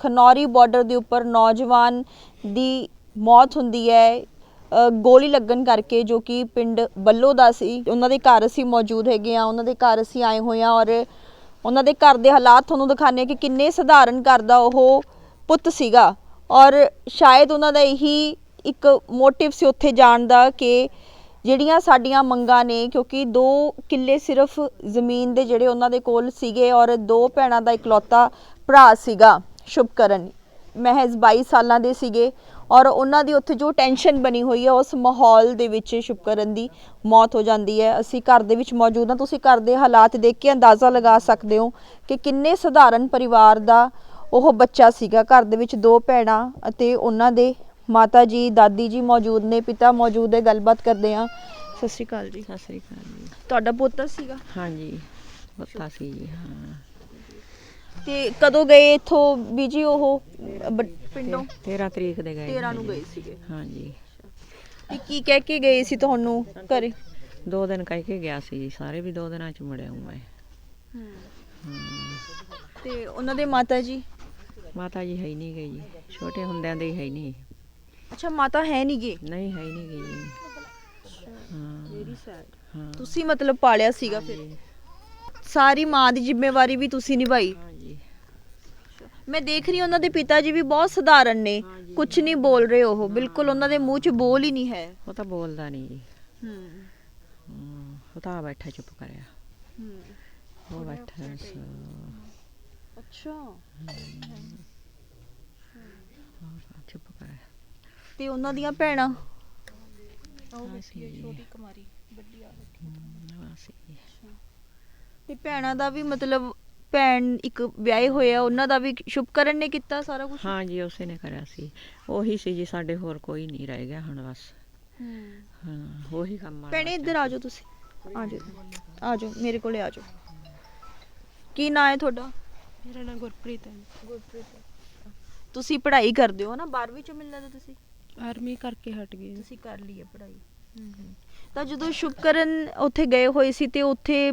Khanauri border ਦੇ ਉੱਪਰ ਨੌਜਵਾਨ ਦੀ ਮੌਤ ਹੁੰਦੀ ਹੈ। ਗੋਲੀ ਲੱਗਣ ਕਰਕੇ ਜੋ ਕਿ ਪਿੰਡ ਬੱਲੋ ਦਾ ਸੀ। ਉਹਨਾਂ ਦੇ ਘਰ ਅਸੀਂ ਮੌਜੂਦ ਹੈਗੇ ਆ ਉਹਨਾਂ ਦੇ ਘਰ ਅਸੀਂ ਆਏ ਹੋਏ ਆ ਔਰ ਉਹਨਾਂ ਦੇ ਘਰ ਦੇ ਹਾਲਾਤ ਤੁਹਾਨੂੰ ਦਿਖਾਣੇ ਕਿ ਕਿੰਨੇ ਸਧਾਰਨ ਘਰ ਦਾ ਉਹ ਪੁੱਤ ਸੀਗਾ। ਔਰ ਸ਼ਾਇਦ ਉਹਨਾਂ ਦਾ ਇਹੀ ਇੱਕ ਮੋਟਿਵ ਸੀ ਉੱਥੇ ਜਾਣ ਦਾ ਕਿ ਜਿਹੜੀਆਂ ਸਾਡੀਆਂ ਮੰਗਾਂ ਨੇ, ਕਿਉਂਕਿ ਦੋ ਕਿੱਲੇ ਸਿਰਫ ਜ਼ਮੀਨ ਦੇ ਜਿਹੜੇ ਉਹਨਾਂ ਦੇ ਕੋਲ ਸੀਗੇ ਔਰ ਦੋ ਭੈਣਾਂ ਦਾ ਇਕਲੌਤਾ ਭਰਾ ਸੀਗਾ। ਸ਼ੁਭਕਰਨ ਮਹਿਜ਼ 22 ਸਾਲਾਂ ਦੇ ਸੀਗੇ ਔਰ ਉਹਨਾਂ ਦੀ ਉੱਥੇ ਜੋ ਟੈਨਸ਼ਨ ਬਣੀ ਹੋਈ ਹੈ ਉਸ ਮਾਹੌਲ ਦੇ ਵਿੱਚ ਸ਼ੁਭਕਰਨ ਦੀ ਮੌਤ ਹੋ ਜਾਂਦੀ ਹੈ। ਅਸੀਂ ਘਰ ਦੇ ਵਿੱਚ ਮੌਜੂਦ ਹਾਂ। ਤੁਸੀਂ ਘਰ ਦੇ ਹਾਲਾਤ ਦੇਖ ਕੇ ਅੰਦਾਜ਼ਾ ਲਗਾ ਸਕਦੇ ਹੋ ਕਿ ਕਿੰਨੇ ਸਧਾਰਨ ਪਰਿਵਾਰ ਦਾ ਉਹ ਬੱਚਾ ਸੀਗਾ। ਘਰ ਦੇ ਵਿੱਚ ਦੋ ਭੈਣਾਂ ਅਤੇ ਉਹਨਾਂ ਦੇ ਮਾਤਾ ਜੀ ਦਾਦੀ ਜੀ ਮੌਜੂਦ ਨੇ ਪਿਤਾ ਮੌਜੂਦ ਹੈ ਗੱਲਬਾਤ ਕਰਦੇ ਹਾਂ। ਸਤਿ ਸ਼੍ਰੀ ਅਕਾਲ ਜੀ। ਸਤਿ ਸ੍ਰੀ ਅਕਾਲ ਜੀ। ਤੁਹਾਡਾ ਪੁੱਤਰ ਸੀਗਾ? ਹਾਂਜੀ ਪਤਾ ਸੀ ਜੀ ਹਾਂ। ਤੇ ਕਦੋਂ ਗਏ ਇਥੋਂ ਬੀਜੀ ਉਹ? ਬ- ਪਿੰਡੋਂ। 13 ਤਰੀਕ ਦੇ ਗਏ 13 ਨੂੰ। ਗਏ ਸੀਗੇ। ਹਾਂਜੀ। ਤੇ ਕੀ ਕਹਿ ਕੇ ਗਏ ਸੀ ਤੁਹਾਨੂੰ ਘਰੇ? ਦੋ ਦਿਨ ਕਹਿ ਕੇ ਗਿਆ ਸੀ ਜੀ ਸਾਰੇ ਵੀ ਦੋ ਦਿਨਾਂ ਚ ਮੁੜਿਆ ਹੂੰ ਮੈਂ। ਤੇ ਉਹਨਾਂ ਦੇ ਮਾਤਾ ਜੀ? ਮਾਤਾ ਜੀ ਹੈ ਹੀ ਨਹੀਂ ਗਈ। ਜੀ ਛੋਟੇ ਹੁੰਦਿਆਂ ਦੇ ਹੀ ਹੈ ਹੀ ਨਹੀਂ। ਅੱਛਾ ਮਾਤਾ ਹੈ ਨਹੀਂ ਗੇ ਨਹੀਂ ਹੈ ਹੀ ਨਹੀਂ ਗਈ। ਜੀ ਹਾਂ। ਵੈਰੀ ਸੈਡ ਹਾਂ। ਤੁਸੀਂ ਮਤਲਬ ਪਾਲਿਆ ਸੀਗਾ ਫਿਰ? ਸਾਰੀ ਮਾਂ ਦੀ ਜ਼ਿੰਮੇਵਾਰੀ ਵੀ ਤੁਸੀਂ ਨਿਭਾਈ? ਮੈਂ ਦੇਖ ਰਹੀ ਹਾਂ ਉਹਨਾਂ ਦੇ ਪਿਤਾ ਜੀ ਵੀ ਬਹੁਤ ਸਧਾਰਨ ਨੇ। ਕੁਝ ਨਹੀਂ ਬੋਲ ਰਹੇ ਉਹ। ਬਿਲਕੁਲ ਉਹਨਾਂ ਦੇ ਮੂੰਹ 'ਚ ਬੋਲ ਹੀ ਨਹੀਂ ਹੈ। ਉਹ ਤਾਂ ਬੋਲਦਾ ਨਹੀਂ ਜੀ। ਹੂੰ। ਹਮ, ਉਹ ਤਾਂ ਬੈਠਾ ਚੁੱਪ ਕਰਿਆ। ਹੂੰ। ਉਹ ਬੈਠਾ ਸੀ। ਅੱਛਾ। ਚੁੱਪ ਕਰਿਆ। ਤੇ ਉਹਨਾਂ ਦੀਆਂ ਭੈਣਾਂ? ਛੋਟੀ ਕੁਮਾਰੀ ਵੱਡੀ ਆ ਤੇ ਭੈਣਾਂ ਦਾ ਵੀ ਮਤਲਬ ਭੈਣ ਇੱਕ ਵਿਆਹੇ ਹੋਏ ਆ ਉਹਨਾਂ ਦਾ ਵੀ ਸ਼ੁਭਕਰਨ ਨੇ ਕੀਤਾ ਸਾਰਾ ਕੁਝ ਹਾਂ ਜੀ ਉਸੇ ਨੇ ਕਰਿਆ ਸੀ। ਉਹੀ ਸੀ ਜੀ ਸਾਡੇ ਹੋਰ ਕੋਈ ਨਹੀਂ ਰਹਿ ਗਿਆ ਹੁਣ ਬਸ। ਹਾਂ। ਉਹੀ ਕੰਮ ਆ ਭੈਣੇ ਇੱਧਰ ਆ ਜਾਓ ਤੁਸੀਂ। ਆ ਜਾਓ ਆ ਜਾਓ ਮੇਰੇ ਕੋਲੇ ਆ ਜਾਓ। ਕੀ ਨਾਂ ਹੈ ਤੁਹਾਡਾ? ਮੇਰਾ ਨਾਮ ਗੁਰਪ੍ਰੀਤ ਹੈ। ਗੁਰਪ੍ਰੀਤ। ਤੁਸੀਂ ਪੜ੍ਹਾਈ ਕਰਦੇ ਹੋ ਨਾ? 12ਵੀਂ ਚ ਮਿਲਦਾ ਤੁਸੀਂ? ਆਰਮੀ ਕਰਕੇ ਹਟ ਗਈ ਤੁਸੀਂ ਕਰ ਲਈ ਹੈ ਪੜ੍ਹਾਈ। ਤਾਂ ਜਦੋਂ ਸ਼ੁਭਕਰਨ ਉੱਥੇ ਗਏ ਹੋਏ ਸੀ ਤੇ ਉੱਥੇ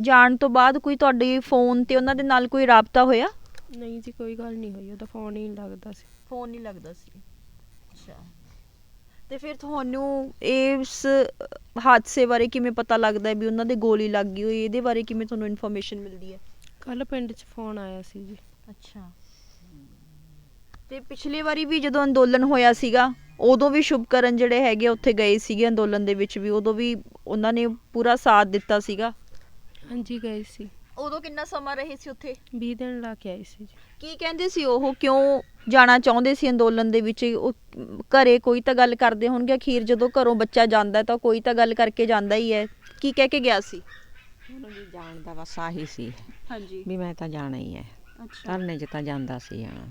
ਜਾਣ ਤੋਂ ਬਾਅਦ ਕੋਈ ਤੁਹਾਡੇ ਫੋਨ ਤੇ ਉਹਨਾਂ ਦੇ ਨਾਲ ਕੋਈ ਰਾਬਤਾ ਹੋਇਆ? ਨਹੀਂ ਜੀ ਕੋਈ ਗੱਲ ਨਹੀਂ ਹੋਈ। ਉਹਦਾ ਫੋਨ ਹੀ ਨਹੀਂ ਲੱਗਦਾ ਸੀ। ਫੋਨ ਨਹੀਂ ਲੱਗਦਾ ਸੀ। ਅੱਛਾ। ਤੇ ਫਿਰ ਤੁਹਾਨੂੰ ਇਸ ਹਾਦਸੇ ਬਾਰੇ ਕਿਵੇਂ ਪਤਾ ਲੱਗਦਾ ਹੈ ਵੀ ਉਹਨਾਂ ਦੇ ਗੋਲੀ ਲੱਗ ਗਈ ਹੋਈ? ਇਹਦੇ ਬਾਰੇ ਕਿਵੇਂ ਤੁਹਾਨੂੰ ਇਨਫੋਰਮੇਸ਼ਨ ਮਿਲਦੀ ਹੈ? ਕੱਲ ਪਿੰਡ 'ਚ ਫੋਨ ਆਇਆ ਸੀ ਜੀ। ਅੱਛਾ। ਤੇ ਪਿਛਲੀ ਵਾਰੀ ਵੀ ਜਦੋਂ ਅੰਦੋਲਨ ਹੋਇਆ ਸੀਗਾ ਉਦੋਂ ਵੀ ਸ਼ੁਭਕਰਨ ਜਿਹੜੇ ਹੈਗੇ ਉੱਥੇ ਗਏ ਸੀਗੇ ਅੰਦੋਲਨ ਦੇ ਵਿੱਚ ਵੀ ਉਦੋਂ ਵੀ ਉਹਨਾਂ ਨੇ ਪੂਰਾ ਸਾਥ ਦਿੱਤਾ ਸੀਗਾ। ਹਾਂਜੀ ਗਏ ਸੀ। ਉਦੋਂ ਕਿੰਨਾ ਸਮਾਂ ਰਹੇ ਸੀ ਉੱਥੇ? 20 ਦਿਨ ਲਾ ਕੇ ਆਏ ਸੀ ਜੀ। ਕੀ ਕਹਿੰਦੇ ਸੀ ਉਹ? ਕਿਉਂ ਜਾਣਾ ਚਾਹੁੰਦੇ ਸੀ ਅੰਦੋਲਨ ਦੇ ਵਿੱਚ? ਉਹ ਘਰੇ ਕੋਈ ਤਾਂ ਗੱਲ ਕਰਦੇ ਹੋਣਗੇ ਅਖੀਰ ਜਦੋਂ ਘਰੋਂ ਬੱਚਾ ਜਾਂਦਾ ਤਾਂ ਕੋਈ ਤਾਂ ਗੱਲ ਕਰਕੇ ਜਾਂਦਾ ਹੀ ਹੈ। ਕੀ ਕਹਿ ਕੇ ਗਿਆ ਸੀ? ਉਹਨੂੰ ਜੀ ਜਾਣ ਦਾ ਬਸ ਆਹੀ ਸੀ। ਹਾਂਜੀ। ਵੀ ਮੈਂ ਤਾਂ ਜਾਣਾ ਹੀ ਹੈ। ਅੱਛਾ। ਧਰਨੇ 'ਚ ਤਾਂ ਜਾਂਦਾ ਸੀ ਹਾਂ।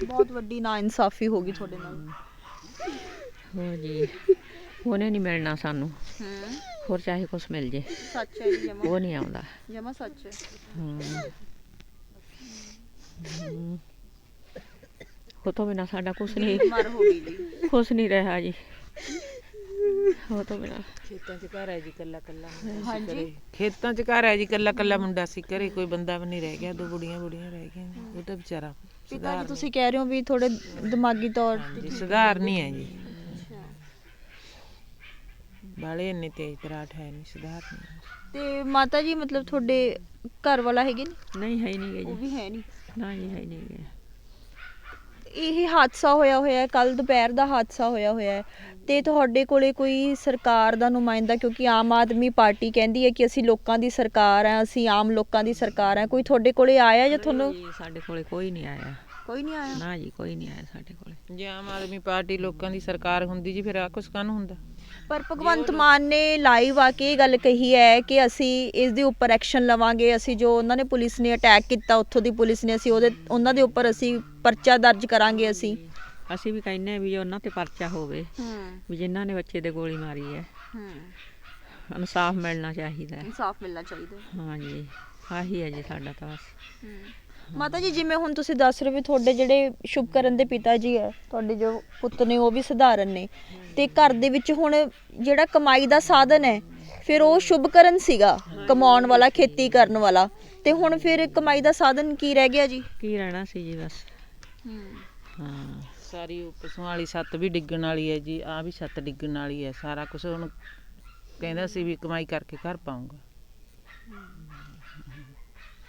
ਬਹੁਤ ਵੱਡੀ ਨਾ ਇਨਸਾਫੀ ਹੋ ਗਈ ਤੁਹਾਡੇ ਨਾਲ। ਹੋ ਜੀ ਉਹਨੇ ਨਹੀਂ ਮਿਲਣਾ ਸਾਨੂੰ। ਹੂੰ ਹੋਰ ਚਾਹੇ ਕੁਛ ਮਿਲ ਜੇ। ਸੱਚ ਹੈ ਜੀ ਜਮਾ। ਉਹ ਨਹੀਂ ਆਉਂਦਾ। ਜਮਾ ਸੱਚ ਹੈ। ਹਾਂ ਹਮ। ਉਹ ਤੋਂ ਬਿਨਾ ਸਾਡਾ ਕੁਛ ਨਹੀਂ ਮਰ ਹੋ ਗਈ ਜੀ। ਕੁਛ ਨਹੀਂ ਰਿਹਾ ਜੀ। ਉਹ ਤੋਂ ਬਿਨਾ ਖੇਤਾਂ 'ਚ ਘਰ ਹੈ ਜੀ ਕੱਲਾ ਕੱਲਾ ਹਾਂਜੀ। ਖੇਤਾਂ 'ਚ ਘਰ ਹੈ ਜੀ ਕੱਲਾ ਕੱਲਾ ਮੁੰਡਾ ਸੀ ਘਰੇ ਕੋਈ ਬੰਦਾ ਵੀ ਨਹੀਂ ਰਹਿ ਗਿਆ ਦੋ ਬੁੜੀਆਂ ਬੁੜੀਆਂ ਰਹਿ ਗਈਆਂ ਜੀ। ਉਹ ਤਾਂ ਵਿਚਾਰਾ ਪਿਤਾ ਜੀ ਤੁਸੀਂ ਕਹਿ ਰਹੇ ਹੋ ਵੀ ਥੋੜੇ ਦਿਮਾਗੀ ਤੌਰ ਜੀ ਸੁਧਾਰ ਨਹੀਂ ਹੈ ਜੀ। ਬਾਲੇ ਇੰਨੇ ਤੇਜ਼ ਤਰਾਟ ਹੈ ਨਹੀਂ ਸੁਧਾਰ ਨਹੀਂ। ਤੇ ਮਾਤਾ ਜੀ ਮਤਲਬ ਤੁਹਾਡੇ ਘਰ ਵਾਲਾ ਹੈਗੇ ਨੇ? ਨਹੀਂ ਹੈ ਹੀ ਨਹੀਂ ਉਹ ਗਈ ਵੀ ਹੈ ਨਹੀਂ। ਨਾ ਜੀ ਹੈ ਹੀ ਨਹੀਂ ਇਹ ਹਾਦਸਾ ਹੋਇਆ ਹੋਇਆ ਹੈ ਕੱਲ ਦੁਪਹਿਰ ਦਾ ਹਾਦਸਾ ਹੋਇਆ ਹੋਇਆ ਹੈ। ਤੇ ਤੁਹਾਡੇ ਕੋਲੇ ਕੋਈ ਸਰਕਾਰ ਦਾ ਨੁਮਾਇੰਦਾ ਕਿਉਂਕਿ ਆਮ ਆਦਮੀ ਪਾਰਟੀ ਕਹਿੰਦੀ ਹੈ ਕਿ ਅਸੀਂ ਲੋਕਾਂ ਦੀ ਸਰਕਾਰ ਆ ਅਸੀਂ ਆਮ ਲੋਕਾਂ ਦੀ ਸਰਕਾਰ ਆ ਕੋਈ ਤੁਹਾਡੇ ਕੋਲੇ ਆਇਆ ਜਾਂ ਤੁਹਾਨੂੰ ਜੀ ਸਾਡੇ ਕੋਲੇ ਕੋਈ ਨਹੀਂ ਆਇਆ। ਕੋਈ ਨਹੀਂ ਆਇਆ? ਨਾ ਜੀ ਕੋਈ ਨਹੀਂ ਆਇਆ ਸਾਡੇ ਕੋਲੇ। ਜੇ ਆਮ ਆਦਮੀ ਪਾਰਟੀ ਲੋਕਾਂ ਦੀ ਸਰਕਾਰ ਹੁੰਦੀ ਜੀ ਫਿਰ ਆ ਕੁਛ ਕਾਹਨੂੰ ਹੁੰਦਾ? ਪਰ ਭਗਵੰਤ ਮਾਨ ਨੇ ਲਾਈਵ ਆ ਕੇ ਇਹ ਗੱਲ ਕਹੀ ਹੈ ਕਿ ਅਸੀਂ ਇਸ ਦੇ ਉੱਪਰ ਐਕਸ਼ਨ ਲਵਾਂਗੇ ਅਸੀਂ ਜੋ ਉਹਨਾਂ ਨੇ ਪੁਲਿਸ ਨੇ ਅਟੈਕ ਕੀਤਾ ਉੱਥੋਂ ਦੀ ਪੁਲਿਸ ਨੇ ਅਸੀਂ ਉਹਦੇ ਉਹਨਾਂ ਦੇ ਉੱਪਰ ਅਸੀਂ ਪਰਚਾ ਦਰਜ ਕਰਾਂਗੇ ਅਸੀਂ। ਅਸੀਂ ਵੀ ਕਹਿੰਦੇ ਆ ਵੀ ਉਹਨਾਂ ਤੇ ਪਰਚਾ ਹੋਵੇ ਹੂੰ। ਵੀ ਜਿਨ੍ਹਾਂ ਨੇ ਬੱਚੇ ਦੇ ਗੋਲੀ ਮਾਰੀ ਹੈ ਹੂੰ। ਇਨਸਾਫ ਮਿਲਣਾ ਚਾਹੀਦਾ ਹੈ। ਇਨਸਾਫ ਮਿਲਣਾ ਚਾਹੀਦਾ ਹਾਂ। ਜੀ ਆਹੀ ਹੈ ਜੀ ਸਾਡਾ ਤਾਂ ਬਸ। ਮਾਤਾ ਜੀ ਜਿਵੇਂ ਹੁਣ ਤੁਸੀਂ ਦੱਸ ਰਹੇ ਹੋ ਵੀ ਤੁਹਾਡੇ ਜਿਹੜੇ ਸ਼ੁਭਕਰਨ ਦੇ ਪਿਤਾ ਜੀ ਹੈ ਤੁਹਾਡੇ ਜੋ ਪੁੱਤ ਨੇ ਉਹ ਵੀ ਸਧਾਰਨ ਨੇ। ਤੇ ਘਰ ਦੇ ਵਿੱਚ ਹੁਣ ਜਿਹੜਾ ਕਮਾਈ ਦਾ ਸਾਧਨ ਹੈ ਫਿਰ ਉਹ ਸ਼ੁਭਕਰਨ ਸੀਗਾ ਕਮਾਉਣ ਵਾਲਾ ਖੇਤੀ ਕਰਨ ਵਾਲਾ। ਤੇ ਹੁਣ ਫਿਰ ਕਮਾਈ ਦਾ ਸਾਧਨ ਕੀ ਰਹਿ ਗਿਆ ਜੀ? ਕੀ ਰਹਿਣਾ ਸੀ ਜੀ ਬਸ। ਹਾਂ। ਸਾਰੀ ਉਹ ਪਸ਼ੂਆਂ ਵਾਲੀ ਛੱਤ ਵੀ ਡਿੱਗਣ ਵਾਲੀ ਹੈ ਜੀ ਆ ਵੀ ਛੱਤ ਡਿੱਗਣ ਵਾਲੀ ਹੈ ਸਾਰਾ ਕੁਝ ਹੁਣ ਕਹਿੰਦਾ ਸੀ ਵੀ ਕਮਾਈ ਕਰਕੇ ਘਰ ਪਾਉਂਗਾ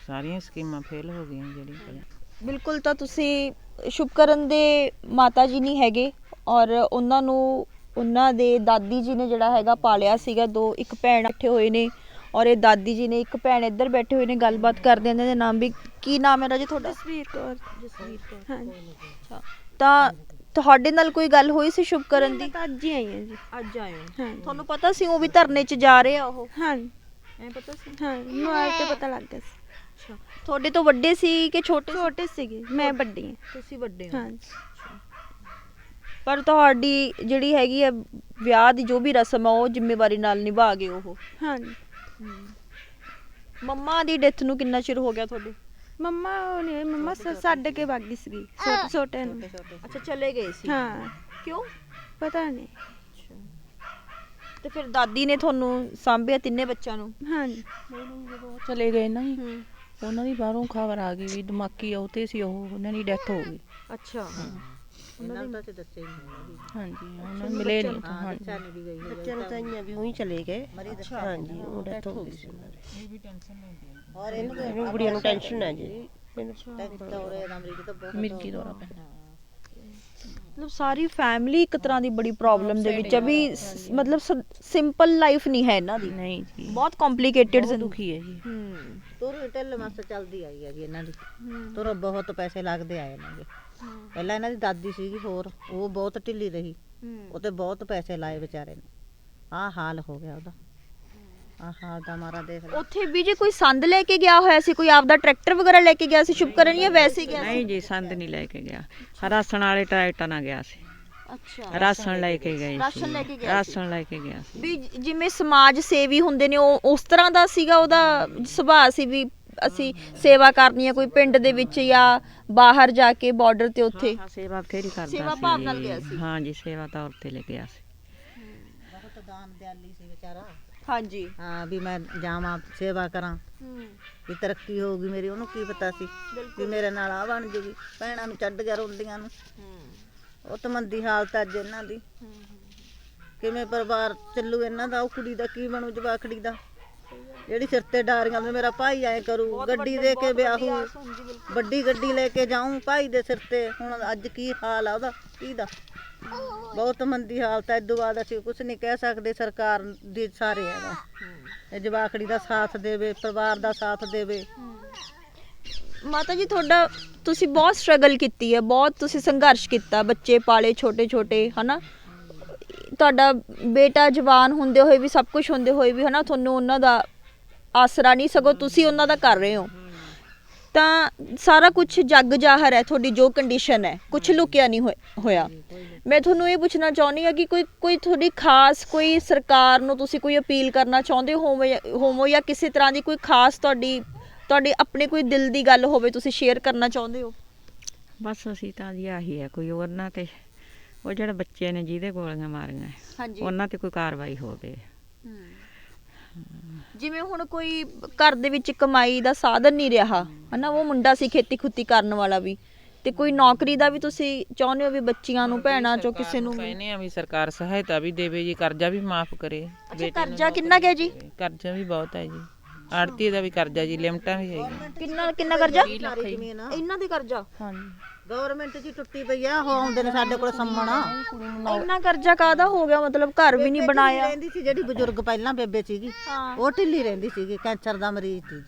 ਸਾਰੀਆਂ ਸਕੀਮਾਂ ਫੇਲ ਹੋ ਗਈਆਂ ਜਿਹੜੀਆਂ ਬਿਲਕੁਲ ਤਾਂ ਤੁਸੀਂ ਸ਼ੁਭਕਰਨ ਦੇ ਮਾਤਾ ਜੀ ਨਹੀਂ ਹੈਗੇ ਔਰ ਉਹਨਾਂ ਨੂੰ ਉਹਨਾਂ ਦੇ ਦਾਦੀ ਜੀ ਨੇ ਜਿਹੜਾ ਹੈਗਾ ਪਾਲਿਆ ਸੀਗਾ ਦੋ ਇੱਕ ਭੈਣ ਬੈਠੇ ਹੋਏ ਨੇ ਔਰ ਇਹ ਦਾਦੀ ਜੀ ਨੇ ਇੱਕ ਭੈਣ ਇੱਧਰ ਬੈਠੇ ਹੋਏ ਨੇ ਗੱਲਬਾਤ ਕਰਦੇ ਇਹਨਾਂ ਦੇ ਨਾਮ ਵੀ ਕੀ ਨਾਮ ਹੈ ਰਾਜੇ ਤੁਹਾਡਾ? ਜਸਵੀਰ ਕੌਰ। ਜਸਵੀਰ ਕੌਰ। ਹਾਂਜੀ। ਅੱਛਾ। ਤਾਂ ਤੁਹਾਡੇ ਨਾਲ ਕੋਈ ਗੱਲ ਹੋਈ ਸੀ ਸ਼ੁਭਕਰਨ ਦੀ? ਅੱਜ ਹੀ ਆਈ ਹਾਂ ਜੀ। ਅੱਜ ਆਏ ਹੋ। ਹਾਂ ਤੁਹਾਨੂੰ ਪਤਾ ਸੀ ਉਹ ਵੀ ਧਰਨੇ 'ਚ ਜਾ ਰਹੇ ਆ ਉਹ? ਹਾਂ ਐ ਪਤਾ ਸੀ? ਹਾਂ ਮੋਬਾਈਲ ਤੇ ਪਤਾ ਲੱਗ ਗਿਆ ਸੀ। ਤੁਹਾਡੇ ਤੋਂ ਵੱਡੇ ਸੀ ਕਿ ਛੋਟੇ? ਛੋਟੇ ਸੀਗੇ ਮੈਂ ਵੱਡੀ ਹਾਂ। ਤੁਸੀਂ ਵੱਡੇ ਹਾਂ। ਪਰ ਤੁਹਾਡੀ ਜਿਹੜੀ ਹੈਗੀ ਹੈ ਵਿਆਹ ਦੀ ਜੋ ਵੀ ਰਸਮ ਆ ਉਹ ਜ਼ਿੰਮੇਵਾਰੀ ਨਾਲ ਨਿਭਾ ਗਏ ਉਹ। ਹਾਂ। ਮੰਮਾ ਦੀ ਡੈਥ ਨੂੰ ਕਿੰਨਾ ਚਿਰ ਹੋ ਗਿਆ ਤੁਹਾਡੇ? ਮੰਮਾ ਉਹ ਨਹੀਂ ਮੰਮਾ ਸ- ਛੱਡ ਕੇ ਭੱਗ ਗਈ ਸੀਗੀ ਛੋਟੇ ਛੋਟੇ ਨੂੰ। ਅੱਛਾ ਚਲੇ ਗਏ ਸੀ। ਹਾਂ। ਕਿਉਂ? ਪਤਾ ਨਹੀਂ ਤੇ ਫਿਰ ਦਾਦੀ ਨੇ ਤੁਹਾਨੂੰ ਸਾਂਭਿਆ ਤਿੰਨੇ ਬੱਚਿਆਂ ਨੂੰ? ਹਾਂ ਚਲੇ ਗਏ ਨਾ ਜੀ। ਉਹਨਾਂ ਦੀ ਬਾਹਰੋਂ ਖਬਰ ਆ ਗਈ ਵੀ ਦਿਮਾਗੀ ਉਹ ਤੇ ਸੀ ਉਹ ਉਹਨਾਂ ਦੀ ਡੈਥ ਹੋ ਗਈ। ਅੱਛਾ। ਹਾਂਜੀ ਉਹਨਾਂ ਨੂੰ ਮਿਲੇ ਨਹੀਂ ਤਾਂ ਹਾਂਜੀ। ਬੱਚਿਆਂ ਨੂੰ ਤਾਂ ਇੰਨੇ ਵੀ। ਉਹੀ ਚਲੇ ਗਏ। ਹਾਂਜੀ ਉਹ ਡੈਥ ਹੋ ਗਈ ਸੀ ਉਹਨਾਂ ਦੀ। ਔਰ ਇਹਨੂੰ ਬੁੜੀਆਂ ਨੂੰ ਟੈਨਸ਼ਨ ਹੈ ਜੀ। ਮਿਰਗੀ ਦੌਰਾ ਪੈ ਮਤਲਬ ਸਾਰੀ ਫੈਮਿਲੀ ਇੱਕ ਤਰ੍ਹਾਂ ਦੀ ਬੜੀ ਪ੍ਰੋਬਲਮ ਦੇ ਵਿੱਚ ਹੈ ਵੀ ਸ- ਮਤਲਬ ਸਿੰਪਲ ਲਾਈਫ ਨਹੀਂ ਹੈ ਇਹਨਾਂ ਦੀ। ਨਹੀਂ ਜੀ। ਬਹੁਤ ਕੰਪਲਿਕੇਟਿਡ ਦੁਖੀ ਹੈ ਜੀ। ਹੂੰ। ਤੁਰ ਢਿੱਲ ਮਸ ਚੱਲਦੀ ਆਈ ਹੈ ਜੀ ਇਹਨਾਂ ਦੀ। ਤੁਰ ਬਹੁਤ ਪੈਸੇ ਲੱਗਦੇ ਆਏ ਇਹਨਾਂ ਦੇ। ਪਹਿਲਾਂ ਇਹਨਾਂ ਦੀ ਦਾਦੀ ਸੀਗੀ ਹੋਰ ਉਹ ਬਹੁਤ ਢਿੱਲੀ ਰਹੀ। ਉਹ ਤੇ ਬਹੁਤ ਪੈਸੇ ਲਾਏ ਵਿਚਾਰੇ ਨੇ। ਆਹ ਹਾਲ ਹੋ ਗਿਆ ਉਹਦਾ। ਆਹ ਹਾਲ ਦਾ ਮਾਰਾ ਦੇਖ ਲੈ। ਉੱਥੇ ਵੀ ਜੇ ਕੋਈ ਸੰਦ ਲੈ ਕੇ ਗਿਆ ਹੋਇਆ ਸੀ ਕੋਈ ਆਪਦਾ ਟਰੈਕਟਰ ਵਗੈਰਾ ਲੈ ਕੇ ਗਿਆ ਸੀ ਸ਼ੁਭਕਰਨ ਜਾਂ ਵੈਸੇ ਹੀ ਗਿਆ ਸੀ? ਨਹੀਂ ਜੀ ਸੰਦ ਨਹੀਂ ਲੈ ਕੇ ਗਿਆ। ਰਾਸ਼ਨ ਵਾਲੇ ਟਰੈਕਟਰ ਨਾਲ ਗਿਆ ਸੀ। ਅੱਛਾ। ਰਾਸ਼ਨ ਲੈ ਕੇ ਗਏ ਰਾਸ਼ਨ ਸੀ ਲੈ ਕੇ ਗਿਆ ਸੀ। ਰਾਸ਼ਨ ਲੈ ਕੇ ਗਿਆ ਸੀ। ਵੀ ਜ- ਜਿਵੇਂ ਸਮਾਜ ਸੇਵੀ ਹੁੰਦੇ ਨੇ ਉਹ ਉਸ ਤਰ੍ਹਾਂ ਦਾ ਸੀਗਾ ਉਹਦਾ ਸੁਭਾਅ ਸੀ ਵੀ ਅਸੀਂ ਸੇਵਾ ਕਰਨੀ ਹੈ ਕੋਈ ਪਿੰਡ ਦੇ ਵਿੱਚ ਜਾਂ ਬਾਹਰ ਜਾ ਕੇ ਬਾਰਡਰ ਤੇ ਉੱਥੇ। ਹਾਂ ਸੇਵਾ ਬਥੇਰੀ ਕਰਦਾ ਸੀ। ਸੇਵਾ ਭਾਵ ਨਾਲ ਗਿਆ ਸੀ। ਹਾਂ ਜੀ ਸੇਵਾ ਤੌਰ ਤੇ ਲੈ ਗਿਆ ਸੀ। ਬਹੁਤ ਦਾਨ ਦਿਆਲੀ ਸੀ ਵਿਚਾਰਾ। ਹਾਂਜੀ। ਹਾਂ ਵੀ ਮੈਂ ਜਾਵਾਂ ਸੇਵਾ ਕਰਾਂ। ਵੀ ਤਰੱਕੀ ਹੋਊਗੀ ਮੇਰੀ ਉਹਨੂੰ ਕੀ ਪਤਾ ਸੀ? ਵੀ ਮੇਰੇ ਨਾਲ ਆ ਬਣ ਜੂਗੀ। ਭੈਣਾਂ ਨੂੰ ਛੱਡ ਗਿਆ ਰੋਂਦੀਆਂ ਨੂੰ। ਉਹ ਤਾਂ ਮੰਦੀ ਹਾਲਤ ਅੱਜ ਇਹਨਾਂ ਦੀ। ਕਿਵੇਂ ਪਰਿਵਾਰ ਚੱਲੂ ਇਹਨਾਂ ਦਾ ਉਹ ਕੁੜੀ ਦਾ ਕੀ ਬਣੂ ਜਵਾਖੜੀ ਦਾ? ਜਿਹੜੀ ਸਿਰ ਤੇ ਡਾਰੀਆਂ ਵੀ ਮੇਰਾ ਭਾਈ ਐ ਕਰੂ ਗੱਡੀ ਦੇ ਕੇ ਵਿਆਹੂ ਵੱਡੀ ਗੱਡੀ ਲੈ ਕੇ ਜਾਊਂ ਭਾਈ ਦੇ ਸਿਰ ਤੇ। ਹੁਣ ਅੱਜ ਕੀ ਹਾਲ ਆ ਉਹਦਾ? ਕੀ ਦਾ? ਬਹੁਤ ਮੰਦੀ ਹਾਲਤ ਐ ਇਦੋਂ ਬਾਅਦ ਅਸੀਂ ਕੁਝ ਨਹੀਂ ਕਹਿ ਸਕਦੇ ਸਰਕਾਰ ਦੀ ਸਾਰੇ ਹੈਗਾ ਇਹ ਜਵਾਖੜੀ ਦਾ ਸਾਥ ਦੇਵੇ ਪਰਿਵਾਰ ਦਾ ਸਾਥ ਦੇਵੇ। ਮਾਤਾ ਜੀ, ਤੁਹਾਡਾ ਤੁਸੀਂ ਬਹੁਤ ਸਟਰਗਲ ਕੀਤੀ ਹੈ, ਬਹੁਤ ਤੁਸੀਂ ਸੰਘਰਸ਼ ਕੀਤਾ, ਬੱਚੇ ਪਾਲੇ, ਛੋਟੇ ਛੋਟੇ, ਹਨਾ? ਤੁਹਾਡਾ ਬੇਟਾ ਜਵਾਨ ਹੁੰਦੇ ਹੋਏ ਵੀ, ਸਭ ਕੁਝ ਹੁੰਦੇ ਹੋਏ ਵੀ, ਹਨਾ, ਤੁਹਾਨੂੰ ਉਹਨਾਂ ਦਾ ਆਸਰਾ ਨਹੀਂ, ਸਗੋਂ ਤੁਸੀਂ ਉਹਨਾਂ ਦਾ ਕਰ ਰਹੇ ਹੋ। ਤਾਂ ਸਾਰਾ ਕੁਝ ਜੱਗ ਜਾਹਰ ਹੈ, ਤੁਹਾਡੀ ਜੋ ਕੰਡੀਸ਼ਨ ਹੈ ਕੁਝ ਲੁਕਿਆ ਨਹੀਂ ਹੋਇ- ਹੋਇਆ। ਮੈਂ ਤੁਹਾਨੂੰ ਇਹ ਪੁੱਛਣਾ ਚਾਹੁੰਦੀ ਹਾਂ ਕਿ ਕੋਈ ਕੋਈ ਤੁਹਾਡੀ ਖਾਸ ਕੋਈ ਸਰਕਾਰ ਨੂੰ ਤੁਸੀਂ ਕੋਈ ਅਪੀਲ ਕਰਨਾ ਚਾਹੁੰਦੇ ਹੋਵੋ ਹੋਵੋ ਜਾਂ ਕਿਸੇ ਤਰ੍ਹਾਂ ਦੀ ਕੋਈ ਖਾਸ ਤੁਹਾਡੀ ਤੁਹਾਡੇ ਆਪਣੇ ਕੋਈ ਦਿਲ ਦੀ ਗੱਲ ਹੋਵੇ ਤੁਸੀਂ ਸ਼ੇਅਰ ਕਰਨਾ ਚਾਹੁੰਦੇ ਹੋ? ਬਸ ਅਸੀਂ ਤਾਂ ਜੀ ਆਹੀ ਹੈ ਕੋਈ ਉਹਨਾਂ ਤੇ ਉਹ ਜਿਹੜੇ ਬੱਚੇ ਨੇ ਜਿਹਦੇ ਗੋਲੀਆਂ ਮਾਰੀਆਂ ਹਾਂਜੀ। ਉਹਨਾਂ ਤੇ ਕੋਈ ਕਾਰਵਾਈ ਹੋਵੇ। ਜਿਵੇਂ ਹੁਣ ਕੋਈ ਘਰ ਦੇ ਵਿੱਚ ਕਮਾਈ ਦਾ ਸਾਧਨ ਨਹੀਂ ਰਿਹਾ ਹਨਾ ਉਹ ਮੁੰਡਾ ਸੀ ਖੇਤੀ ਖੁੱਤੀ ਕਰਨ ਵਾਲਾ ਵੀ ਤੇ ਕੋਈ ਨੌਕਰੀ ਦਾ ਵੀ ਤੁਸੀਂ ਚਾਹੁੰਦੇ ਹੋ ਵੀ ਬੱਚੀਆਂ ਨੂੰ ਭੈਣਾਂ ਚੋਂ ਕਿਸੇ ਨੂੰ ਵੀ? ਕਹਿੰਦੇ ਆ ਵੀ ਸਰਕਾਰ ਸਹਾਇਤਾ ਵੀ ਦੇਵੇ ਜੀ ਕਰਜ਼ਾ ਵੀ ਮਾਫ ਕਰੇ ਅੱਛਾ ਕਰਜ਼ਾ ਕਿੰਨਾ ਗਿਆ ਜੀ? ਕਰਜ਼ਾ ਵੀ ਬਹੁਤ ਹੈ ਜੀ। ਆੜਤੀ ਦਾ ਵੀ ਕਰਜ਼ਾ ਜੀ ਲਿਮਟਾਂ ਵੀ ਹੈਗੀਆਂ। ਕਿੰਨਾ ਕਿੰਨਾ ਕਰਜ਼ਾ? ਇਹਨਾਂ ਦੇ ਕਰਜ਼ਾ? ਹਾਂਜੀ। ਗਵਰਨਮੈਂਟ ਜੀ ਟੁੱਟੀ ਪਈ ਆ ਉਹ ਆਉਂਦੇ ਨੇ ਸਾਡੇ ਕੋਲ ਸੰਮਣਾ ਇੰਨਾ ਕਰਜ਼ਾ ਕਾਦਾ ਹੋ ਗਿਆ? ਮਤਲਬ ਘਰ ਵੀ ਨਹੀਂ ਬਣਾਇਆ। ਰਹਿੰਦੀ ਸੀ ਜਿਹੜੀ ਬਜ਼ੁਰਗ ਪਹਿਲਾਂ ਬੇਬੇ ਸੀਗੀ ਹਾਂ। ਉਹ ਢਿੱਲੀ ਰਹਿੰਦੀ ਸੀਗੀ ਕੈਂਸਰ ਦਾ ਮਰੀਜ਼ ਸੀ।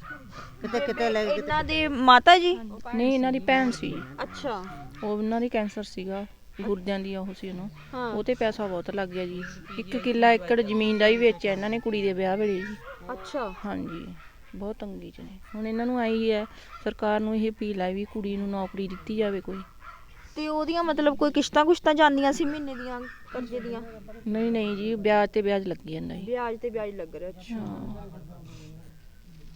ਕਿਤੇ ਕਿਤੇ ਲੈ ਗਏ ਇਹਨਾਂ ਦੇ ਮਾਤਾ ਜੀ? ਨਹੀਂ ਇਹਨਾਂ ਦੀ ਭੈਣ ਸੀ। ਅੱਛਾ। ਉਹ ਉਹਨਾਂ ਦੀ ਕੈਂਸਰ ਸੀਗਾ ਗੁਰਦਿਆਂ ਦੀ ਉਹ ਸੀ ਉਹਨੂੰ। ਹਾਂ। ਉਹ ਤੇ ਪੈਸਾ ਬਹੁਤ ਲੱਗ ਗਿਆ ਜੀ। ਇੱਕ ਕਿੱਲਾ ਏਕੜ ਜ਼ਮੀਨ ਦਾ ਹੀ ਵੇਚਿਆ ਇਹਨਾਂ ਨੇ ਕੁੜੀ ਦੇ ਵਿਆਹ ਵੇਲੇ ਜੀ। ਅੱਛਾ। ਹਾਂਜੀ ਬਹੁਤ ਤੰਗੀ ਚ ਨੇ। ਹੁਣ ਇਹਨਾਂ ਨੂੰ ਆਈ ਹੈ ਸਰਕਾਰ ਨੂੰ ਇਹ ਅਪੀਲ ਹੈ ਵੀ ਕੁੜੀ ਨੂੰ ਨੌਕਰੀ ਦਿੱਤੀ ਜਾਵੇ ਕੋਈ। ਤੇ ਉਹਦੀਆਂ ਮਤਲਬ ਕੋਈ ਕਿਸ਼ਤਾਂ ਕੁਸ਼ਤਾਂ ਜਾਂਦੀਆਂ ਸੀ ਮਹੀਨੇ ਦੀਆਂ ਕਰਜ਼ੇ ਦੀਆਂ? ਨਹੀਂ ਨਹੀਂ ਜੀ ਵਿਆਜ ਤੇ ਵਿਆਜ ਲੱਗੀ ਜਾਂਦਾ ਜੀ ਵਿਆਜ ਤੇ ਵਿਆਜ ਲੱਗ ਰਿਹਾ ਅੱਛਾ। ਹਾਂ।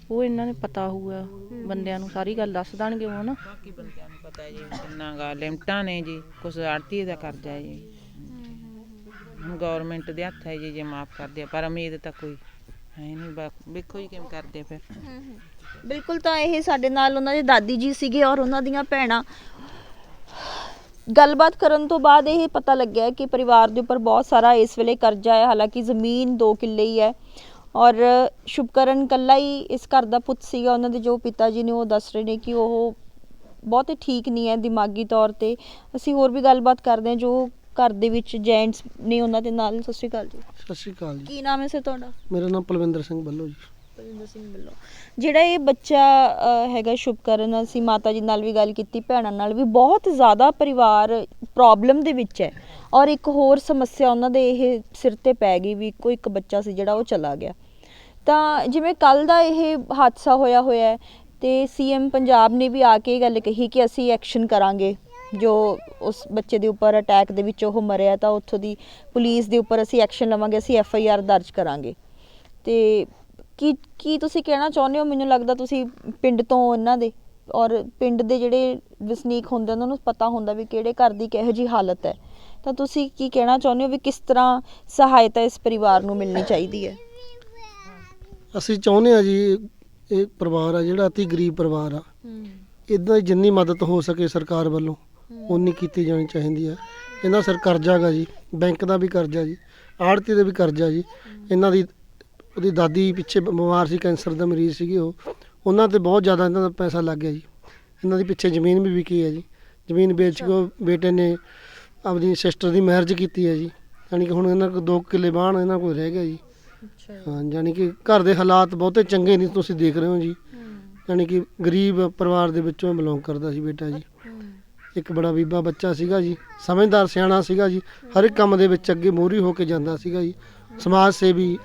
ਉਹ ਇਹਨਾਂ ਨੇ ਪਤਾ ਹੋਊਗਾ ਬੰਦਿਆਂ ਨੂੰ ਸਾਰੀ ਗੱਲ ਦੱਸ ਦੇਣਗੇ ਉਹ ਨਾ। ਬਾਕੀ ਬੰਦਿਆਂ ਨੂੰ ਪਤਾ ਹੈ ਜੀ ਕਿੰਨਾ ਗਾ ਲਿਮਟਾਂ ਨੇ ਜੀ ਕੁਝ ਆੜਤੀ ਦਾ ਕਰਜ਼ਾ ਹੈ ਜੀ। ਗਵਰਨਮੈਂਟ ਦੇ ਹੱਥ ਹੈ ਜੀ ਜੇ ਮਾਫ ਕਰਦੇ ਆ ਪਰ ਉਮੀਦ ਤਾਂ ਕੋਈ ਹੈ ਨਹੀਂ ਬਾ- ਵੇਖੋ ਜੀ ਕਿਵੇਂ ਕਰਦੇ ਆ ਫਿਰ। ਬਿਲਕੁਲ ਤਾਂ ਇਹ ਸਾਡੇ ਨਾਲ ਉਹਨਾਂ ਦੇ ਦਾਦੀ ਜੀ ਸੀਗੇ ਔਰ ਉਹਨਾਂ ਦੀਆਂ ਭੈਣਾਂ। ਗੱਲਬਾਤ ਕਰਨ ਤੋਂ ਬਾਅਦ ਇਹ ਪਤਾ ਲੱਗਿਆ ਕਿ ਪਰਿਵਾਰ ਦੇ ਉੱਪਰ ਬਹੁਤ ਸਾਰਾ ਇਸ ਵੇਲੇ ਕਰਜ਼ਾ ਹੈ, ਹਾਲਾਂਕਿ ਜ਼ਮੀਨ 2 ਕਿੱਲੇ ਹੀ ਹੈ। ਔਰ ਸ਼ੁਭਕਰਨ ਕੱਲਾ ਹੀ ਇਸ ਘਰ ਦਾ ਪੁੱਤ ਸੀਗਾ, ਉਹਨਾਂ ਦੇ ਜੋ ਪਿਤਾ ਜੀ ਨੇ ਉਹ ਦੱਸ ਰਹੇ ਨੇ ਕਿ ਉਹ ਬਹੁਤ ਠੀਕ ਨਹੀਂ ਹੈ ਦਿਮਾਗੀ ਤੌਰ ਤੇ। ਅਸੀਂ ਹੋਰ ਵੀ ਗੱਲਬਾਤ ਕਰਦੇ ਹਾਂ ਜੋ ਘਰ ਦੇ ਵਿੱਚ ਜੈਂਟਸ ਨੇ ਉਹਨਾਂ ਦੇ ਨਾਲ। ਸਤਿ ਸ਼੍ਰੀ ਅਕਾਲ ਜੀ। ਸਤਿ ਸ਼੍ਰੀ ਅਕਾਲ ਜੀ। ਕੀ ਨਾਮ ਹੈ ਸਰ ਤੁਹਾਡਾ? ਮੇਰਾ ਨਾਮ ਪਲਵਿੰਦਰ ਸਿੰਘ ਬੱਲੋ ਜੀ। ਬਲਵਿੰਦਰ ਸਿੰਘ ਵੱਲੋਂ ਜਿਹੜਾ ਇਹ ਬੱਚਾ ਅ, ਹੈਗਾ ਸ਼ੁਭਕਰਨ ਅਸੀਂ ਮਾਤਾ ਜੀ ਨਾਲ ਵੀ ਗੱਲ ਕੀਤੀ ਭੈਣਾਂ ਨਾਲ ਵੀ ਬਹੁਤ ਜ਼ਿਆਦਾ ਪਰਿਵਾਰ ਪ੍ਰੋਬਲਮ ਦੇ ਵਿੱਚ ਹੈ। ਔਰ ਇੱਕ ਹੋਰ ਸਮੱਸਿਆ ਉਹਨਾਂ ਦੇ ਇਹ ਸਿਰ ਤੇ ਪੈ ਗਈ ਵੀ ਇੱਕੋ ਇੱਕ ਬੱਚਾ ਸੀ ਜਿਹੜਾ ਉਹ ਚਲਾ ਗਿਆ। ਤਾਂ ਜਿਵੇਂ ਕੱਲ ਦਾ ਇਹ ਹਾਦਸਾ ਹੋਇਆ ਹੋਇਆ ਹੈ ਤੇ ਸੀਐਮ ਪੰਜਾਬ ਨੇ ਵੀ ਆ ਕੇ ਇਹ ਗੱਲ ਕਹੀ ਕਿ ਅਸੀਂ ਐਕਸ਼ਨ ਕਰਾਂਗੇ। ਜੋ ਉਸ ਬੱਚੇ ਦੇ ਉੱਪਰ ਅਟੈਕ ਦੇ ਵਿੱਚ ਉਹ ਮਰਿਆ ਤਾਂ ਉੱਥੋਂ ਦੀ ਪੁਲਿਸ ਦੇ ਉੱਪਰ ਅਸੀਂ ਐਕਸ਼ਨ ਲਵਾਂਗੇ ਅਸੀਂ ਐਫ ਆਈ ਆਰ ਦਰਜ ਕਰਾਂਗੇ। ਤੇ ਕੀ ਕੀ ਤੁਸੀਂ ਕਹਿਣਾ ਚਾਹੁੰਦੇ ਹੋ? ਮੈਨੂੰ ਲੱਗਦਾ ਤੁਸੀਂ ਪਿੰਡ ਤੋਂ ਇਹਨਾਂ ਦੇ ਔਰ ਪਿੰਡ ਦੇ ਜਿਹੜੇ ਵਸਨੀਕ ਹੁੰਦੇ ਉਹਨਾਂ ਨੂੰ ਪਤਾ ਹੁੰਦਾ ਵੀ ਕਿਹੜੇ ਘਰ ਦੀ ਕਿਹੋ ਜੀ ਹਾਲਤ ਹੈ। ਤਾਂ ਤੁਸੀਂ ਕੀ ਕਹਿਣਾ ਚਾਹੁੰਦੇ ਹੋ ਵੀ ਕਿਸ ਤਰ੍ਹਾਂ ਸਹਾਇਤਾ ਇਸ ਪਰਿਵਾਰ ਨੂੰ ਮਿਲਣੀ ਚਾਹੀਦੀ ਹੈ? ਅਸੀਂ ਚਾਹੁੰਦੇ ਆ ਜੀ ਇਹ ਪਰਿਵਾਰ ਆ ਜਿਹੜਾ ਅਤੀ ਗਰੀਬ ਪਰਿਵਾਰ ਆ। ਇਦਾਂ ਜਿੰਨੀ ਮਦਦ ਹੋ ਸਕੇ ਸਰਕਾਰ ਵੱਲੋਂ। ਉਨੀ ਕੀਤੀ ਜਾਣੀ ਚਾਹੀਦੀ ਹੈ। ਇਹਨਾਂ ਸਿਰ ਕਰਜ਼ਾ ਗਾ ਜੀ ਬੈਂਕ ਦਾ ਵੀ ਕਰਜ਼ਾ ਜੀ ਆੜਤੀ ਦਾ ਵੀ ਕਰਜ਼ਾ ਜੀ। ਇਹਨਾਂ ਦੀ ਉਹਦੀ ਦਾਦੀ ਪਿੱਛੇ ਬਿਮਾਰ ਸੀ ਕੈਂਸਰ ਦਾ ਮਰੀਜ਼ ਸੀਗੀ ਉਹ। ਉਹਨਾਂ ਤੇ ਬਹੁਤ ਜ਼ਿਆਦਾ ਇਹਨਾਂ ਦਾ ਪੈਸਾ ਲੱਗ ਗਿਆ ਜੀ। ਇਹਨਾਂ ਦੀ ਪਿੱਛੇ ਜ਼ਮੀਨ ਵੀ ਵਿਕੀ ਹੈ ਜੀ। ਜ਼ਮੀਨ ਵੇਚ ਕੇ ਬੇਟੇ ਨੇ ਆਪਣੀ ਸਿਸਟਰ ਦੀ ਮੈਰਿਜ ਕੀਤੀ ਹੈ ਜੀ। ਯਾਨੀ ਕਿ ਹੁਣ ਇਹਨਾਂ ਕੋਲ 2 ਕਿੱਲੇ ਬਾਣ ਇਹਨਾਂ ਕੋਲ ਰਹਿ ਗਿਆ ਜੀ। ਹਾਂ ਯਾਨੀ ਕਿ ਘਰ ਦੇ ਹਾਲਾਤ ਬਹੁਤੇ ਚੰਗੇ ਨਹੀਂ ਤੁਸੀਂ ਦੇਖ ਰਹੇ ਹੋ ਜੀ। ਯਾਨੀ ਕਿ ਗਰੀਬ ਪਰਿਵਾਰ ਦੇ ਵਿੱਚੋਂ ਬਿਲੋਂਗ ਕਰਦਾ ਸੀ ਬੇਟਾ ਜੀ। ਇੱਕ ਬੜਾ ਬੀਬਾ ਬੱਚਾ ਸੀਗਾ ਜੀ ਸਮਝਦਾਰ ਸਿਆਣਾ ਸੀਗਾ ਜੀ ਹਰ ਇੱਕ ਕੰਮ ਦੇ ਵਿੱਚ ਅੱਗੇ ਮੋਹਰੀ ਹੋ ਕੇ ਜਾਂਦਾ ਸੀਗਾ ਜੀ। ਸਮਾਜ ਸੇਵੀ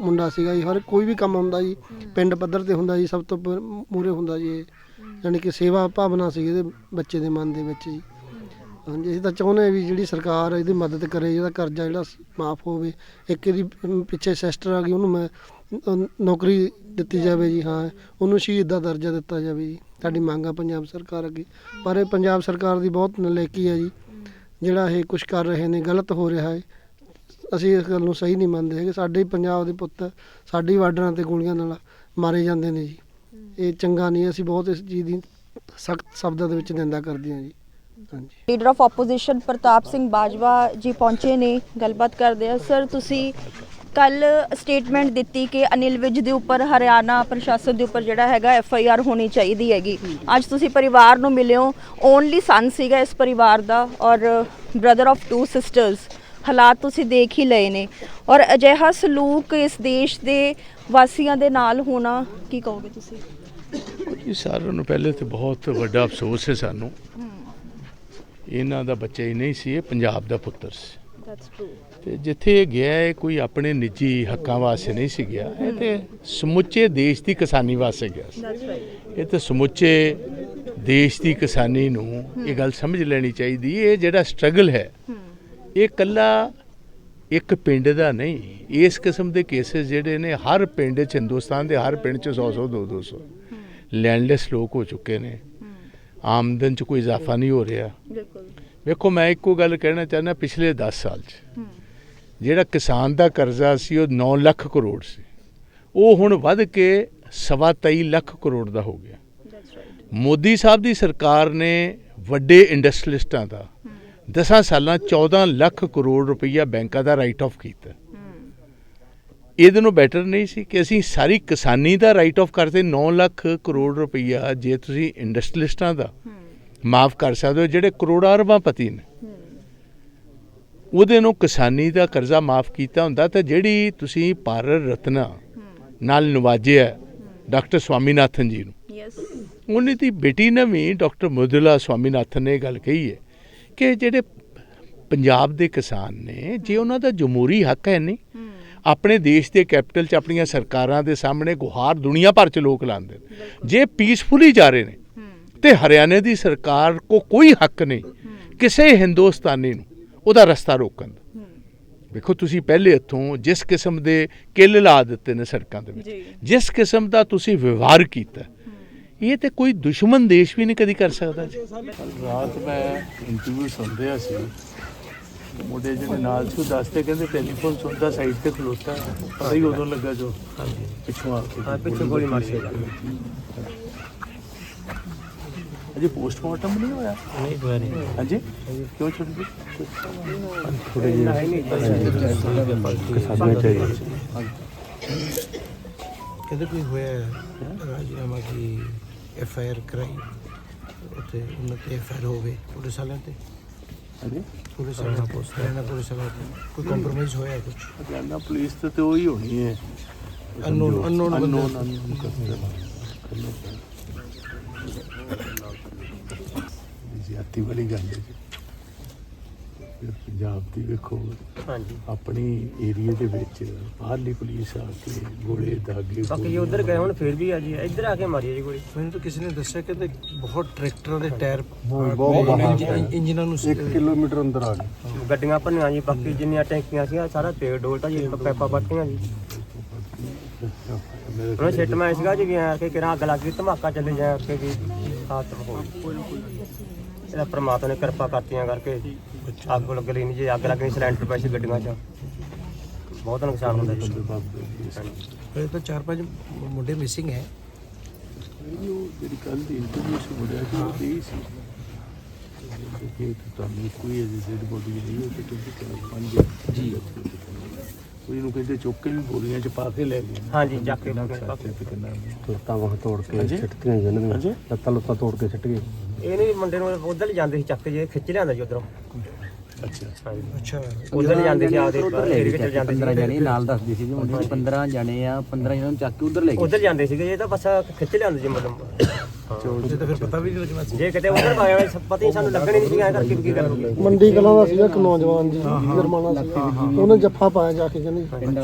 ਮੁੰਡਾ ਸੀਗਾ ਜੀ ਹਰ ਕੋਈ ਵੀ ਕੰਮ ਹੁੰਦਾ ਜੀ ਪਿੰਡ ਪੱਧਰ ਤੇ ਹੁੰਦਾ ਜੀ ਸਭ ਤੋਂ ਮੂਰੇ ਹੁੰਦਾ ਜੀ ਇਹ। ਯਾਨੀ ਕਿ ਸੇਵਾ ਭਾਵਨਾ ਸੀ ਇਹਦੇ ਬੱਚੇ ਦੇ ਮਨ ਦੇ ਵਿੱਚ ਜੀ। ਹਾਂਜੀ ਅਸੀਂ ਤਾਂ ਚਾਹੁੰਦੇ ਹਾਂ ਵੀ ਜਿਹੜੀ ਸਰਕਾਰ ਇਹਦੀ ਮਦਦ ਕਰੇ ਇਹਦਾ ਕਰਜ਼ਾ ਜਿਹੜਾ ਮਾਫ ਹੋਵੇ ਇੱਕ ਇਹਦੀ ਅਮ, ਪਿੱਛੇ ਸਿਸਟਰ ਆ ਗਈ ਉਹਨੂੰ ਮੈਂ ਨੌਕਰੀ ਦਿੱਤੀ ਜਾਵੇ ਜੀ, ਹਾਂ। ਉਹਨੂੰ ਸ਼ਹੀਦ ਦਾ ਦਰਜਾ ਦਿੱਤਾ ਜਾਵੇ ਜੀ। ਸਾਡੀ ਮੰਗ ਆ ਪੰਜਾਬ ਸਰਕਾਰ ਅੱਗੇ। ਪਰ ਇਹ ਪੰਜਾਬ ਸਰਕਾਰ ਦੀ ਬਹੁਤ ਨਲਾਇਕੀ ਹੈ ਜੀ। ਜਿਹੜਾ ਇਹ ਕੁਝ ਕਰ ਰਹੇ ਨੇ, ਗਲਤ ਹੋ ਰਿਹਾ ਹੈ। ਅਸੀਂ ਇਸ ਗੱਲ ਨੂੰ ਸਹੀ ਨਹੀਂ ਮੰਨਦੇ ਹੈਗੇ। ਸਾਡੇ ਹੀ ਪੰਜਾਬ ਦੇ ਪੁੱਤ, ਸਾਡੀ ਬਾਰਡਰਾਂ ਤੇ ਗੋਲੀਆਂ ਨਾਲ ਮਾਰੇ ਜਾਂਦੇ ਨੇ ਜੀ। ਇਹ ਚੰਗਾ ਨਹੀਂ, ਅਸੀਂ ਬਹੁਤ ਇਸ ਚੀਜ਼ ਦੀ ਸਖਤ ਸ਼ਬਦਾਂ ਦੇ ਵਿੱਚ ਨਿੰਦਾ ਕਰਦੇ ਹਾਂ ਜੀ। ਹਾਂਜੀ। Leader of opposition Pratap Singh Bajwa ji ਪਹੁੰਚੇ ਨੇ। ਗੱਲਬਾਤ ਕਰਦੇ ਆ ਸਰ ਤੁਸੀਂ ਕੱਲ ਸਟੇਟਮੈਂਟ ਦਿੱਤੀ ਕਿ ਅਨਿਲ ਵਿਜ ਦੇ ਉੱਪਰ ਹਰਿਆਣਾ ਪ੍ਰਸ਼ਾਸਨ ਦੇ ਉੱਪਰ ਜਿਹੜਾ ਹੈਗਾ ਐਫ ਆਈ ਆਰ ਹੋਣੀ ਚਾਹੀਦੀ ਹੈਗੀ। ਅੱਜ ਤੁਸੀਂ ਪਰਿਵਾਰ ਨੂੰ ਮਿਲੇ ਹੋ ਓਨਲੀ ਸਨ ਸੀਗਾ ਇਸ ਪਰਿਵਾਰ ਦਾ ਔਰ ਬ੍ਰਦਰ ਆਫ ਟੂ ਸਿਸਟਰਸ ਹਾਲਾਤ ਤੁਸੀਂ ਦੇਖ ਹੀ ਲਏ ਨੇ। ਔਰ ਅਜਿਹਾ ਸਲੂਕ ਇਸ ਦੇਸ਼ ਦੇ ਵਾਸੀਆਂ ਦੇ ਨਾਲ ਹੋਣਾ ਕੀ ਕਹੋਗੇ ਤੁਸੀਂ? ਸਾਰਿਆਂ ਨੂੰ ਪਹਿਲੇ ਤੇ ਬਹੁਤ ਵੱਡਾ ਅਫਸੋਸ ਹੈ ਸਾਨੂੰ। ਇਹਨਾਂ ਦਾ ਬੱਚਾ ਹੀ ਨਹੀਂ ਸੀ ਇਹ ਪੰਜਾਬ ਦਾ ਪੁੱਤਰ ਸੀ। ਦੈਟਸ ਟਰੂ ਤੇ ਜਿੱਥੇ ਇਹ ਗਿਆ ਹੈ ਕੋਈ ਆਪਣੇ ਨਿੱਜੀ ਹੱਕਾਂ ਵਾਸਤੇ ਨਹੀਂ ਸੀ ਗਿਆ। ਇਹ ਤੇ ਸਮੁੱਚੇ ਦੇਸ਼ ਦੀ ਕਿਸਾਨੀ ਵਾਸਤੇ ਗਿਆ ਸੀ। ਇਹ ਤੇ ਸਮੁੱਚੇ ਦੇਸ਼ ਦੀ ਕਿਸਾਨੀ ਨੂੰ ਇਹ ਗੱਲ ਸਮਝ ਲੈਣੀ ਚਾਹੀਦੀ। ਇਹ ਜਿਹੜਾ ਸਟਰਗਲ ਹੈ ਇਹ ਕੱਲਾ ਇੱਕ ਪਿੰਡ ਦਾ ਨਹੀਂ ਇਸ ਕਿਸਮ ਦੇ ਕੇसेस ਜਿਹੜੇ ਨੇ ਹਰ ਪਿੰਡ 'ਚ ਹਿੰਦੁਸਤਾਨ ਦੇ ਹਰ ਪਿੰਡ 'ਚ 100 100 200 200 ਲੈਂਡਲੈਸ ਲੋਕ ਹੋ ਚੁੱਕੇ ਨੇ। ਆਮਦਨ 'ਚ ਕੋਈ ਇਜ਼ਾਫਾ ਨਹੀਂ ਹੋ ਰਿਹਾ। ਬਿਲਕੁਲ। ਵੇਖੋ ਮੈਂ ਇੱਕੋ ਗੱਲ ਕਹਿਣਾ ਚਾਹੁੰਦਾ ਪਿਛਲੇ 10 ਸਾਲ 'ਚ ਜਿਹੜਾ ਕਿਸਾਨ ਦਾ ਕਰਜ਼ਾ ਸੀ ਉਹ 9 ਲੱਖ ਕਰੋੜ ਸੀ। ਉਹ ਹੁਣ ਵੱਧ ਕੇ ਸਵਾ 23 ਲੱਖ ਕਰੋੜ ਦਾ ਹੋ ਗਿਆ। ਮੋਦੀ ਸਾਹਿਬ ਦੀ ਸਰਕਾਰ ਨੇ ਵੱਡੇ ਇੰਡਸਟਰੀਲਿਸਟਾਂ ਦਾ 10 ਸਾਲਾਂ 14 ਲੱਖ ਕਰੋੜ ਰੁਪਈਆ ਬੈਂਕਾਂ ਦਾ ਰਾਈਟ ਆਫ ਕੀਤਾ। ਇਹਦੇ ਨੂੰ ਬੈਟਰ ਨਹੀਂ ਸੀ ਕਿ ਅਸੀਂ ਸਾਰੀ ਕਿਸਾਨੀ ਦਾ ਰਾਈਟ ਆਫ ਕਰਦੇ 9 ਲੱਖ ਕਰੋੜ ਰੁਪਈਆ ਜੇ ਤੁਸੀਂ ਇੰਡਸਟਰੀਲਿਸਟਾਂ ਦਾ ਮਾਫ ਕਰ ਸਕਦੇ ਹੋ ਜਿਹੜੇ ਕਰੋੜਾਂ ਅਰਬਾਂ ਪਤੀ ਨੇ। ਉਹਦੇ ਨੂੰ ਕਿਸਾਨੀ ਦਾ ਕਰਜ਼ਾ ਮਾਫ ਕੀਤਾ ਹੁੰਦਾ ਤਾਂ ਜਿਹੜੀ ਤੁਸੀਂ ਭਾਰਤ ਰਤਨਾ ਨਾਲ ਨਵਾਜਿਆ ਡਾਕਟਰ ਸਵਾਮੀਨਾਥਨ ਜੀ ਨੂੰ। ਯੈਸ ਉਹਨੇ ਦੀ ਬੇਟੀ ਨੇ ਵੀ ਡਾਕਟਰ ਮੁਦਲਾ ਸਵਾਮੀਨਾਥਨ ਨੇ ਗੱਲ ਕਹੀ ਹੈ ਕਿ ਜਿਹੜੇ ਪੰਜਾਬ ਦੇ ਕਿਸਾਨ ਨੇ ਜੇ ਉਹਨਾਂ ਦਾ ਜਮਹੂਰੀ ਹੱਕ ਹੈ ਨਹੀਂ ਆਪਣੇ ਦੇਸ਼ ਦੇ ਕੈਪੀਟਲ 'ਚ ਆਪਣੀਆਂ ਸਰਕਾਰਾਂ ਦੇ ਸਾਹਮਣੇ ਗੁਹਾਰ ਦੁਨੀਆ ਭਰ 'ਚ ਲੋਕ ਲਾਉਂਦੇ ਨੇ। ਜੇ ਪੀਸਫੁਲੀ ਜਾ ਰਹੇ ਨੇ ਤੇ ਹਰਿਆਣੇ ਦੀ ਸਰਕਾਰ ਕੋ ਕੋਈ ਹੱਕ ਨਹੀਂ ਕਿਸੇ ਹਿੰਦੁਸਤਾਨੀ ਨੂੰ। ਉਹਦਾ ਰਸਤਾ ਰੋਕਣ ਦਾ। ਵੇਖੋ ਤੁਸੀਂ ਪਹਿਲੇ ਇੱਥੋਂ ਜਿਸ ਕਿਸਮ ਦੇ ਕਿੱਲ ਲਾ ਦਿੱਤੇ ਨੇ ਸੜਕਾਂ ਦੇ ਵਿੱਚ। ਜਿਸ ਕਿਸਮ ਦਾ ਤੁਸੀਂ ਵਿਵਹਾਰ ਕੀਤਾ ਇਹ ਤੇ ਕੋਈ ਦੁਸ਼ਮਣ ਦੇਸ਼ ਵੀ ਨਹੀਂ ਕਦੀ ਕਰ ਸਕਦਾ ਜੀ। ਰਾਤ ਮੈਂ ਇੰਟਰਵਿਊ ਸੁਣ ਰਿਹਾ ਸੀ। ਮੁੰਡੇ ਜਿਹੜੇ ਨਾਲ ਸੀ ਦੱਸਦੇ ਕਹਿੰਦੇ ਟੈਲੀਫੋਨ ਸੁਣਦਾ ਸਾਈਡ ਤੇ ਖਲੋਤਾ। ਪਤਾ ਹੀ ਉਦੋਂ ਲੱਗਾ ਜੋ। ਹਾਂਜੀ। ਪਿੱਛੋਂ ਆ ਕੇ ਹਾਂ ਪਿੱਛੋਂ ਗੋਲੀ ਮਾਰੀ ਅਜੇ ਪੋਸਟਮਾਰਟਮ ਨਹੀਂ ਹੋਇਆ? ਨਹੀਂ ਹੋਇਆ ਨਹੀਂ। ਹਾਂਜੀ? ਕਿਉਂ ਛੱਡ ਦਿੱਤੀ ਥੋੜੇ ਜਿਹੇ ਕਿਸਾਨਾਂ ਚਾਹੀਏ ਕਹਿੰਦੇ ਕੋਈ ਹੋਇਆ ਰਾਜਨਾਮਾ ਕੀ ਐਫ ਆਈ ਆਰ ਕਰਾਈ? ਉੱਥੇ ਉਹਨਾਂ ਤੇ ਐਫ ਆਈ ਹੋਵੇ ਪੁਲਿਸ ਵਾਲਿਆਂ ਤੇ? ਹਾਂਜੀ? ਪੁਲਿਸ ਵਾਲਿਆਂ ਪੋਸਟ ਹਰਿਆਣਾ ਪੁਲਿਸ ਵਾਲਿਆਂ ਕੋਈ ਕੰਪਰੋਮਾਈਜ਼ ਹੋਇਆ ਕੁਝ ਹਰਿਆਣਾ ਪੁਲਿਸ ਤੇ ਤੇ ਉਹੀ ਹੋਣੀ ਹੈ। Unknown- unknown ਬੰਦੇ। ਅਨਨੋਨ। ਜ਼ਿਆਤੀ ਵਾਲੀ ਗੱਲ ਹੈ ਜੀ। ਫਿਰ ਪੰਜਾਬ ਦੀ ਵੇਖੋ ਹਾਂਜੀ। ਆਪਣੀ ਏਰੀਆ ਦੇ ਵਿੱਚ ਬਾਹਰਲੀ ਪੁਲਿਸ ਆ ਕੇ ਗੋਲੇ ਦਾਗੇ ਬਾਕੀ ਉਧਰ ਗਏ ਹੁਣ ਫੇਰ ਵੀ ਆ ਜੀ ਇੱਧਰ ਆ ਕੇ ਮਾਰੀ ਜੀ ਗੋਲੀ। ਮੈਨੂੰ ਤਾਂ ਕਿਸੇ ਨੇ ਦੱਸਿਆ ਕਿ ਬਹੁਤ ਟਰੈਕਟਰਾਂ ਦੇ ਟਾਇਰ ਬਹੁਤ ਇੰਜਨਾਂ ਨੂੰ 1 ਕਿਲੋਮੀਟਰ ਅੰਦਰ ਆ ਗਏ। ਗੱਡੀਆਂ ਭੰਨੀਆਂ ਜੀ ਬਾਕੀ ਜਿੰਨੀਆਂ ਟੈਂਕੀਆਂ ਸੀ ਸਾਰਾ ਤੇਲ ਡੋਲਤਾ ਜੀ ਪੈਪਾ ਪੱਟੀਆਂ ਜੀ। ਉਹਨਾਂ ਛਿੱਟ ਮੈਂ ਸੀਗਾ ਜੀ ਵੀ ਆ ਕੇ ਕਿਰਾ ਅੱਗ ਲੱਗ ਗਈ ਧਮਾਕਾ ਚੱਲੇ ਜਾ ਕੇ ਵੀ। ਹਾਤ ਹੋ ਗਈ ਇਹਦਾ ਪ੍ਰਮਾਤਮਾ ਨੇ ਕਿਰਪਾ ਕਰਤੀਆਂ ਕਰਕੇ ਅੱਗ ਲੱਗ ਲਈ ਨਹੀਂ ਜੀ ਅੱਗ ਲੱਗਣੀ ਸਿਲੰਡਰ ਪੈ ਸੀ ਗੱਡੀਆਂ 'ਚ। ਬਹੁਤ ਨੁਕਸਾਨ ਹੁੰਦਾ ਜੀ। ਇਹ ਤਾਂ ਚਾਰ ਪੰਜ ਮੁੰਡੇ ਮਿਸਿੰਗ ਹੈ। ਉਹ ਜਿਹੜੀ ਕੱਲ ਦੀ ਇੰਟਰਵਿਊ ਸੀ ਮੁੰਡਿਆ ਸੀ ਉਹ ਦੇ ਸੀ। ਕਿ ਤੁਹਾਨੂੰ ਕੋਈ ਅਜੇ ਡੈਡ ਬੋਡੀ ਨਹੀਂ ਉਹ ਤੇ ਤੁਸੀਂ ਪੰਜ ਜੀ। ਕੋਈ ਨੂੰ ਕਹਿੰਦੇ ਚੁੱਕ ਕੇ ਵੀ ਬੋਰੀਆਂ ਚ ਪਾ ਕੇ ਲੈ ਗਏ। ਹਾਂਜੀ ਚੱਕ ਕੇ ਤੇ ਤੇ ਕਿੰਨਾ ਲੱਤਾਂ ਵਾਹ ਤੋੜ ਕੇ? ਸਿੱਟੀਆਂ ਜਾਂਦੀਆਂ ਹਾਂਜੀ? ਲੱਤਾਂ ਲੁੱਤਾਂ ਤੋੜ ਕੇ ਸਿੱਟ ਗਏ ਇਹ ਨਹੀਂ ਮੁੰਡੇ ਨੂੰ ਉਧਰ ਹੀ ਜਾਂਦੇ ਸੀ ਚੱਕ ਕੇ ਜੇ ਖਿੱਚ ਲਿਆਂਦਾ ਜੀ ਉਧਰੋਂ। ਅੱਛਾ। ਉਧਰ ਜਾਂਦੇ ਸੀ ਆਪਦੇ ਏਰੀਏ ਵਿੱਚ ਜਾਂਦੇ 15 ਸੀ ਜਾਣੇ ਨਾਲ ਦੱਸਦੀ ਸੀ ਮੁੰਡੇ 15 ਜਾਣੇ ਆ 15 ਜਣਾਂ ਨੂੰ ਚੱਕ ਕੇ ਉਧਰ ਲੈ ਗਏ। ਉਧਰ ਜਾਂਦੇ ਸੀਗੇ ਇਹ ਤਾਂ ਬਸ ਖਿੱਚ ਲਿਆਂਦੇ ਜੀ ਮਤਲਬ ਇਹ ਤਾਂ ਫਿਰ ਪਤਾ ਵੀ ਨਹੀਂ ਲੱਗਣਾ ਸੀ। ਜੇ ਕਿਤੇ ਉਧਰ ਹੋਇਆ ਪਤਾ ਹੀ ਸਾਨੂੰ ਲੱਗਣੀ ਨਹੀਂ ਸੀ ਐਂ ਕਰਕੇ ਕੀ ਕਰਨਗੇ? ਮੰਡੀ ਕਲਾਂ ਦਾ ਸੀਗਾ ਇੱਕ ਨੌਜਵਾਨ ਜੀ ਜਰਮਾਨਾ ਸੀ। ਉਹਨੇ ਜੱਫਾ ਪਾਇਆ ਜਾ ਕੇ ਕਹਿੰਦੇ